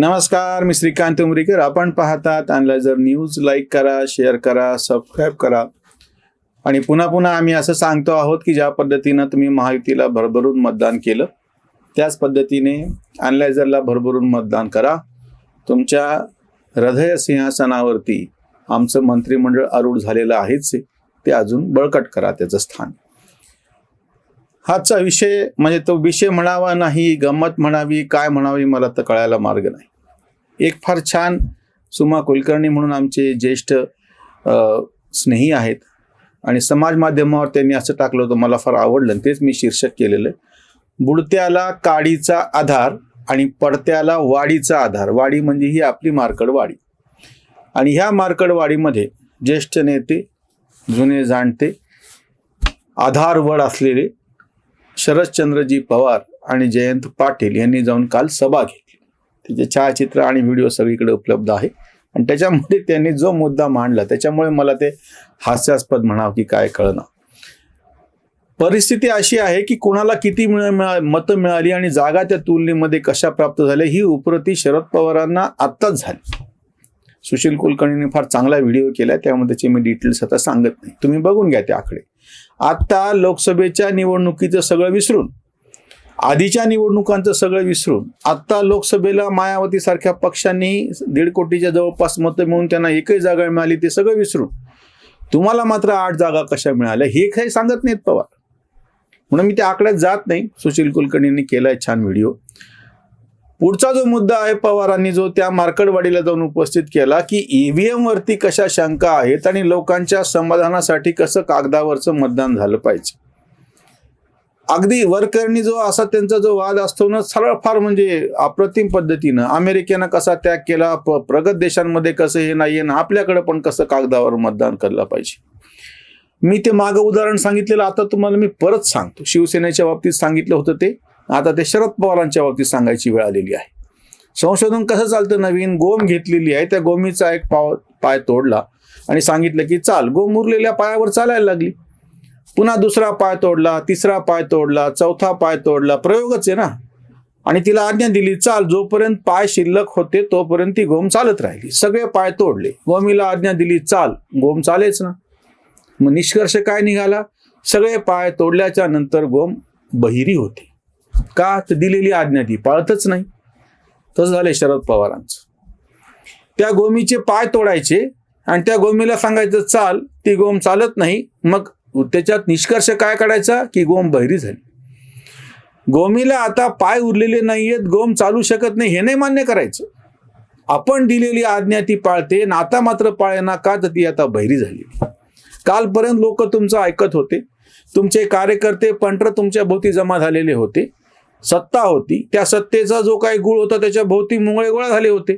नमस्कार मी श्रीकांत उमरीकर. आपण पाहतात अनलायझर न्यूज लाईक करा शेअर करा सबस्क्राईब करा. आणि पुन्हा पुन्हा आम्ही असं सांगतो आहोत की ज्या पद्धतीनं तुम्ही महायुतीला भरभरून मतदान केलं त्याच पद्धतीने अनलायझरला भरभरून मतदान करा. तुमच्या हृदय सिंहासनावरती आमचं मंत्रिमंडळ आरूढ झालेलं आहेच. ते अजून बळकट करा त्याचं स्थान. हाचा विषय म्हणजे तो विषय म्हणावा नाही गंमत म्हणावी काय म्हणावी मला तर कळायला मार्ग नाही. एक फार छान सुमा कुलकर्णी म्हणून आमचे ज्येष्ठ स्नेही आहेत. आणि समाज माध्यमावर त्यांनी असं टाकलं होतं मला फार आवडलं आणि तेच मी शीर्षक केलेलं. आहे बुडत्याला काडीचा आधार आणि पडत्याला वाडीचा आधार. वाडी म्हणजे ही आपली मार्कडवाडी आणि ह्या मार्कडवाडीमध्ये ज्येष्ठ नेते जुने जाणते आधारवड असलेले शरदचंद्रजी पवार आणि जयंत पाटील यांनी जाऊन काल सभा घेतली. त्याचे छायाचित्र आणि व्हिडिओ सगळीकडे उपलब्ध आहे. आणि त्याच्यामध्ये त्यांनी जो मुद्दा मांडला त्याच्यामुळे मला ते हास्यास्पद म्हणावं की काय कळणं परिस्थिती अशी आहे की कोणाला किती मिळा- मतं मिळाली आणि जागा त्या तुलनेमध्ये कशा प्राप्त झाल्या ही उपरती शरद पवारांना आत्ताच झाली. सुशील कुलकर्णीने फार चांगला व्हिडिओ केला त्यामध्ये त्याचे मी डिटेल्स आता सांगत नाही. तुम्ही बघून घ्या ते आकडे आता लोकसभेच्या निवडणुकीचं सगळं विसरून आधीच्या निवडणुकांचं सगळं विसरून आता लोकसभेला मायावती सारख्या पक्षांनी दीड कोटीच्या जवळपास मतं मिळून त्यांना एकही जागा मिळाली ते सगळं विसरून. तुम्हाला मात्र आठ जागा कशा मिळाल्या हे काही सांगत नाहीत पवार. म्हणून मी त्या आकड्यात जात नाही. सुशील कुलकर्णींनी केलाय छान व्हिडिओ. पुढचा जो मुद्दा आहे पवारांनी जो त्या मार्कडवाडीला जाऊन उपस्थित केला की ईव्हीएम वरती कशा शंका आहेत आणि लोकांच्या समाधानासाठी कसं कागदावरचं मतदान झालं पाहिजे. अगदी वरकरणी जो असा त्यांचा जो वाद असतो ना सरळ फार म्हणजे अप्रतिम पद्धतीनं. अमेरिकेनं कसा त्याग केला प- प्रगत देशांमध्ये कसं हे नाहीये ना आपल्याकडे पण कसं कागदावर मतदान करलं पाहिजे. मी ते मागं उदाहरण सांगितलेलं आता तुम्हाला मी परत सांगतो. शिवसेनेच्या बाबतीत सांगितलं होतं ते. आता ते शरद पवारांच्या बाबतीत सांगायची वेळ आलेली आहे. संशोधन कसं चालतं नवीन? गोम घेतलेली आहे. त्या गोमीचा एक पाव पाय तोडला आणि सांगितलं की चाल गोम उरलेल्या पायावर चालायला लागली. पुन्हा दुसरा पाय तोडला तिसरा पाय तोडला चौथा पाय तोडला. प्रयोगच आहे ना. आणि तिला आज्ञा दिली चाल जोपर्यंत पाय शिल्लक होते तोपर्यंत ती गोम चालत राहिली. सगळे पाय तोडले. गोमीला आज्ञा दिली चाल गोम चालेच ना. मग निष्कर्ष काय निघाला? सगळे पाय तोडल्याच्या नंतर गोम बहिरी होते. का? तर दिलेली आज्ञा ती पाळतच नाही. तसं झालंय शरद पवारांचं. त्या गोमीचे पाय तोडायचे आणि त्या गोमीला सांगायचं चाल ती गोम चालत नाही. मग त्याच्यात निष्कर्ष काय काढायचा? की गोम बहिरी झाली. गोमीला आता पाय उरलेले नाहीयेत गोम चालू शकत नाही हे नाही मान्य करायचं. आपण दिलेली आज्ञा ती पाळते नाता आता मात्र पाळेना का तर ती आता बहिरी झाली. कालपर्यंत लोक तुमचं ऐकत होते तुमचे कार्यकर्ते पंटर तुमच्या भोवती जमा झालेले होते सत्ता होती त्या सत्तेचा जो काही गुळ होता त्याच्या भोवती मुंगळे गोळा झाले होते.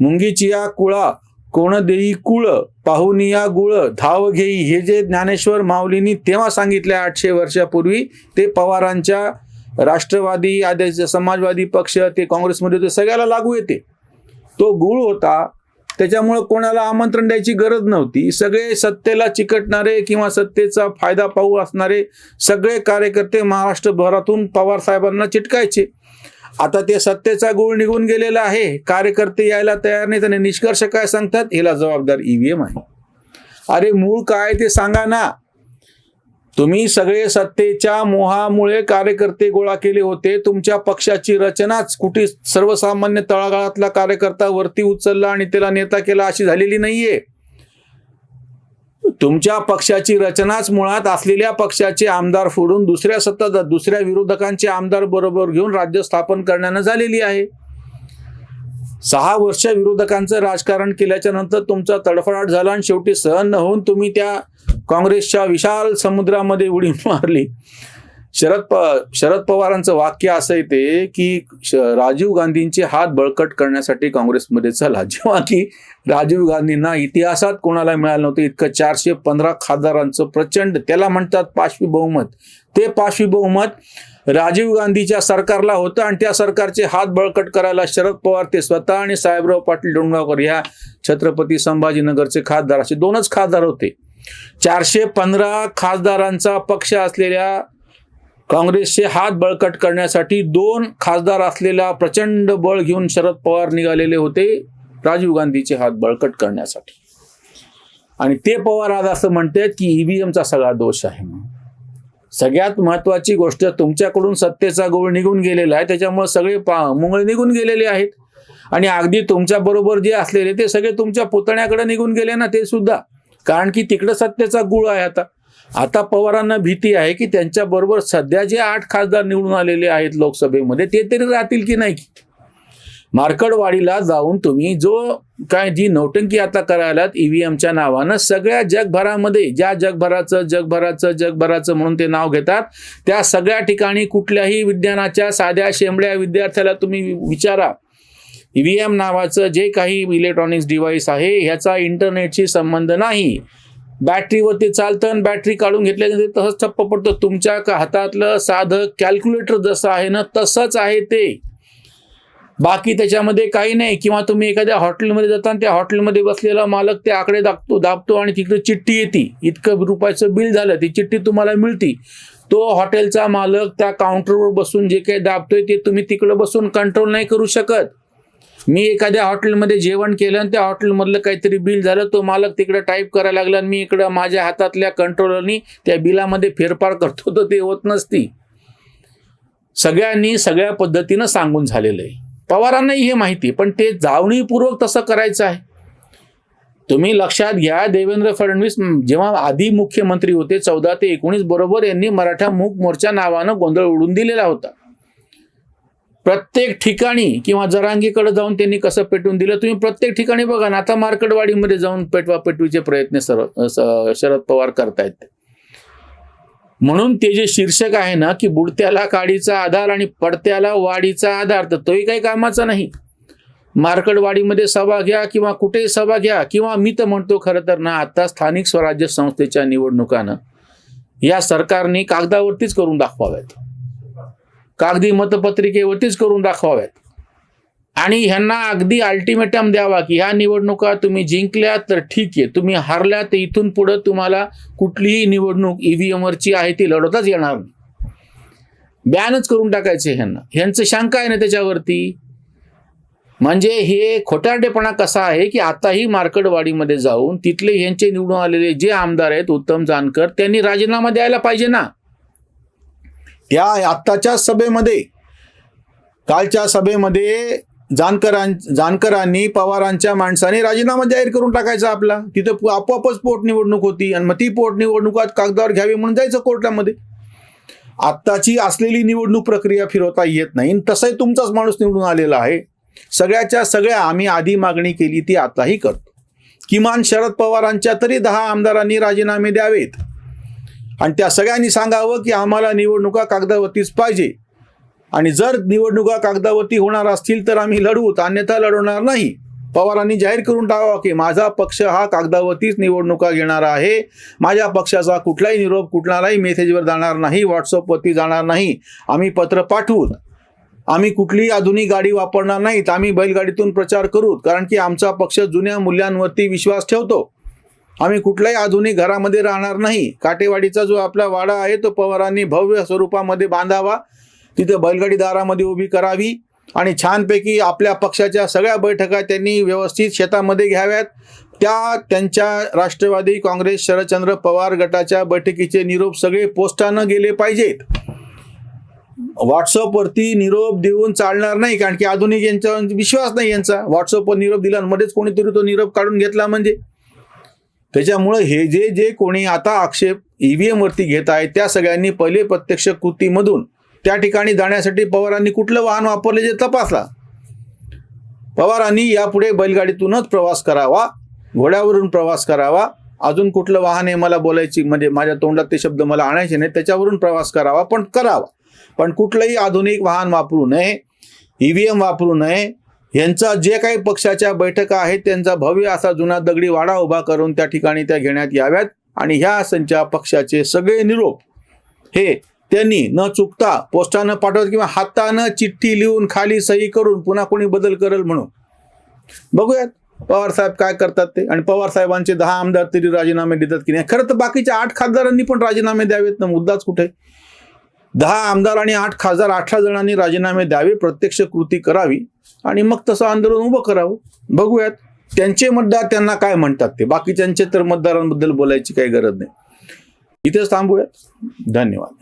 मुंगीची या कुळा कोण देई कुळ पाहुनिया गुळ धाव घेई. हे जे ज्ञानेश्वर माऊलींनी तेव्हा सांगितले आठशे वर्षापूर्वी ते पवारांच्या राष्ट्रवादी आदेश समाजवादी पक्ष ते काँग्रेसमध्ये ते सगळ्याला लागू येते. तो गुळ होता. त्याच्यामुळं कोणाला आमंत्रण द्यायची गरज नव्हती. सगळे सत्तेला चिकटणारे किंवा सत्तेचा फायदा पाहू असणारे सगळे कार्यकर्ते महाराष्ट्रभरातून पवार साहेबांना चिटकायचे. आता ते सत्तेचा गुळ निघून गेलेला आहे. कार्यकर्ते यायला तयार नाही त्याने निष्कर्ष काय सांगतात? याला जबाबदार ईव्हीएम आहे. अरे मूळ काय ते सांगा ना. तुम्ही सगळे सत्तेच्या मोहामुळे कार्यकर्ते गोळा केले होते. तुमच्या पक्षाची रचनाच कुठे सर्वसामान्य तळागाळातला कार्यकर्ता वरती उचलला आणि त्याला नेता केला अशी झालेली नाहीये. तुमच्या पक्षाची रचनाच मुळात असलेल्या पक्षाचे आमदार फोडून दुसऱ्या सत्ता दुसऱ्या विरोधकांचे आमदार बरोबर घेऊन राज्य स्थापन करण्यानं झालेली आहे. सहा वर्ष विरोधकांचं राजकारण केल्याच्यानंतर तुमचा तडफडाट झाला आणि शेवटी सहन न होऊन तुम्ही त्या काँग्रेसच्या विशाल समुद्रामध्ये उडी मारली. शरद प शरद पवारांचं वाक्य असं येते की श- राजीव गांधींचे हात बळकट करण्यासाठी काँग्रेसमध्ये चला. जेव्हा की राजीव गांधींना इतिहासात कोणाला मिळालं नव्हतं इतकं चारशे पंधरा खासदारांचं प्रचंड त्याला म्हणतात पाशवी बहुमत. ते पाशवी बहुमत राजीव गांधीच्या सरकारला होतं आणि त्या सरकारचे हात बळकट करायला शरद पवार ते स्वतः आणि साहेबराव पाटील डोंगरावकर ह्या छत्रपती संभाजीनगरचे खासदार असे दोनच खासदार होते. चारशे पंधरा खासदारांचा पक्ष असलेल्या काँग्रेसचे हात बळकट करण्यासाठी दोन खासदार असलेला प्रचंड बळ घेऊन शरद पवार निघालेले होते राजीव गांधीचे हात बळकट करण्यासाठी. आणि ते पवार आज असं म्हणतात की ईव्हीएमचा सगळा दोष आहे सगळ्यात महत्वाची गोष्ट तुमच्याकडून सत्तेचा गोळ निघून गेलेला आहे त्याच्यामुळे सगळे पा मुंगळे निघून गेलेले आहेत. आणि अगदी तुमच्या बरोबर जे असलेले ते सगळे तुमच्या पुतण्याकडे निघून गेले ना ते सुद्धा. कारण की तिकडं सत्तेचा गुळ आहे आता. आता पवारांना भीती आहे की त्यांच्या बरोबर सध्या जे आठ खासदार निवडून आलेले आहेत लोकसभेमध्ये ते तरी राहतील की नाही? मार्कडवाडीला जाऊन तुम्ही जो काय जी नौटंकी आता करायलात ईव्हीएमच्या नावानं सगळ्या जगभरामध्ये ज्या जगभराचं जगभराचं जगभराचं म्हणून ते नाव घेतात त्या सगळ्या ठिकाणी कुठल्याही विज्ञानाच्या साध्या शेंबड्या विद्यार्थ्याला तुम्ही विचारा. ईव्हीएम नावाचं जे काही इलेक्ट्रॉनिक्स डिव्हाइस आहे ह्याचा इंटरनेटशी संबंध नाही. बॅटरीवरती चालतं आणि बॅटरी काढून घेतल्यानंतर तसंच ठप्प पडतं. तुमच्या हातातलं साधं कॅल्क्युलेटर जसं आहे ना तसंच आहे ते. बाकी त्याच्यामध्ये काही नाही. किंवा तुम्ही एखाद्या हॉटेलमध्ये जाता आणि त्या हॉटेलमध्ये बसलेला मालक ते आकडे दाबतो दाबतो आणि तिकडे चिठ्ठी येते. इतकं रुपयाचं बिल झालं ती चिठ्ठी तुम्हाला मिळती. तो हॉटेलचा मालक त्या काउंटरवर बसून जे काही दाबतोय ते तुम्ही तिकडे बसून कंट्रोल नाही करू शकत. मी एखाद्या हॉटेलमध्ये जेवण केलं आणि त्या हॉटेलमधलं काहीतरी बिल झालं तो मालक तिकडे टाईप करायला लागला आणि मी इकडं माझ्या हातातल्या कंट्रोलरनी त्या बिलामध्ये फेरफार करतो तर ते होत नसती. सगळ्यांनी सगळ्या पद्धतीनं सांगून झालेलं आहे. पवारांनाही हे माहिती पण ते जावणीपूर्वक तसं करायचं आहे. तुम्ही लक्षात घ्या देवेंद्र फडणवीस जेव्हा आधी मुख्यमंत्री होते चौदा ते एकोणीस बरोबर यांनी मराठा मूक मोर्चा नावानं गोंधळ उडून दिलेला होता. प्रत्येक ठिकाणी किंवा जरांगीकडे जाऊन त्यांनी कसं पेटवून दिलं तुम्ही प्रत्येक ठिकाणी बघा ना आता मार्कडवाडीमध्ये जाऊन पेटवा पेटवीचे प्रयत्न सर्व शरद पवार करतायत. म्हणून ते जे शीर्षक आहे ना की बुडत्याला काडीचा आधार आणि पडत्याला वाडीचा आधार तर तोही काही कामाचा नाही. मार्कडवाडीमध्ये सभा घ्या किंवा कुठेही सभा घ्या किंवा मी तर म्हणतो खरं तर ना आता स्थानिक स्वराज्य संस्थेच्या निवडणुकानं या सरकारने कागदावरतीच करून दाखवाव्यात. कागदी मतपत्रिकेवरतीच करून दाखवाव्यात. आणि ह्यांना अगदी अल्टिमेटम द्यावा की ह्या निवडणुका तुम्ही जिंकल्या तर ठीक आहे. तुम्ही हारल्या तर इथून पुढं तुम्हाला कुठलीही निवडणूक ईव्हीएमवरची आहे ती लढवताच येणार नाही. बॅनच करून टाकायचे ह्यांना. ह्यांचं शंका आहे ना त्याच्यावरती? म्हणजे हे खोटारडेपणा कसा आहे की आताही मार्कडवाडीमध्ये जाऊन तिथले ह्यांचे निवडून आलेले जे आमदार आहेत उत्तम जानकर त्यांनी राजीनामा द्यायला पाहिजे ना? त्या आत्ताच्या सभेमध्ये कालच्या सभेमध्ये जानकरां जानकरांनी पवारांच्या माणसाने राजीनामा जाहीर करून टाकायचा आपला. तिथं आपोआपच पोटनिवडणूक होती आणि मग ती पोटनिवडणुकात कागदावर घ्यावी म्हणून जायचं कोर्टामध्ये. आत्ताची असलेली निवडणूक प्रक्रिया फिरवता येत नाही आणि तुमचाच माणूस निवडून आलेला आहे. सगळ्याच्या सगळ्या आम्ही आधी मागणी केली ती आताही करतो. किमान शरद पवारांच्या तरी दहा आमदारांनी राजीनामे द्यावेत. आणि त्या सगळ्यांनी सांगावं की आम्हाला निवडणुका कागदावरतीच पाहिजे. आणि जर निवडणुका कागदावरती होणार असतील तर आम्ही लढवूत अन्यथा लढवणार नाही. पवारांनी जाहीर करून टाकावा की माझा पक्ष हा कागदावरतीच निवडणुका घेणार आहे. माझ्या पक्षाचा कुठलाही निरोप कुठलाही मेसेजवर जाणार नाही व्हॉट्सअपवरती जाणार नाही. आम्ही पत्र पाठवूत आम्ही कुठलीही आधुनिक गाडी वापरणार नाहीत. आम्ही बैलगाडीतून प्रचार करू कारण की आमचा पक्ष जुन्या मूल्यांवरती विश्वास ठेवतो. आम्ही कुठल्याही आधुनिक घरामध्ये राहणार नाही. काटेवाडीचा जो आपला वाडा आहे तो पवारांनी भव्य स्वरूपामध्ये बांधावा. तिथं बैलगाडी दारामध्ये उभी करावी. आणि छानपैकी आपल्या पक्षाच्या सगळ्या बैठका त्यांनी व्यवस्थित शेतामध्ये घ्याव्यात. त्या त्यांच्या राष्ट्रवादी काँग्रेस शरदचंद्र पवार गटाच्या बैठकीचे निरोप सगळे पोस्टानं गेले पाहिजेत. व्हॉट्सअपवरती निरोप देऊन चालणार नाही कारण की आधुनिक यांचा विश्वास नाही यांचा. व्हॉट्सअपवर निरोप दिला मध्येच कोणीतरी तो निरोप काढून घेतला म्हणजे? त्याच्यामुळं हे जे जे कोणी आता आक्षेप ईव्हीएम वरती घेत आहे त्या सगळ्यांनी पहिले प्रत्यक्ष कृतीमधून त्या ठिकाणी जाण्यासाठी पवारांनी कुठलं वाहन वापरले जे तपासला? पवारांनी यापुढे बैलगाडीतूनच प्रवास करावा घोड्यावरून प्रवास करावा अजून कुठलं वाहन आहे मला बोलायची म्हणजे माझ्या तोंडात ते शब्द मला आणायचे नाही त्याच्यावरून प्रवास करावा पण करावा. पण कुठलंही आधुनिक वाहन वापरू नये ईव्हीएम वापरू नये यांचा जे काही पक्षाच्या बैठका आहेत त्यांचा भव्य असा जुना दगडी वाडा उभा करून त्या ठिकाणी त्या घेण्यात याव्यात. आणि ह्या संच्या पक्षाचे सगळे निरोप हे त्यांनी न चुकता पोस्टानं पाठवत किंवा हातानं चिठ्ठी लिहून खाली सही करून पुन्हा कोणी बदल करेल म्हणून. बघूयात पवार साहेब काय करतात ते? आणि पवार साहेबांचे दहा आमदार तरी राजीनामे देतात की नाही? खरं तर बाकीच्या आठ खासदारांनी पण राजीनामे द्यावेत ना? मुद्दाच कुठे? दहा आमदार आणि आठ खासदार अठरा जणांनी राजीनामे द्यावे प्रत्यक्ष कृती करावी आणि मग तसं आंदोलन उभं करावं. बघूयात त्यांचे मतदार त्यांना काय म्हणतात ते? बाकीच्यांचे तर मतदारांबद्दल बोलायची काही गरज नाही. इथेच थांबूयात. धन्यवाद.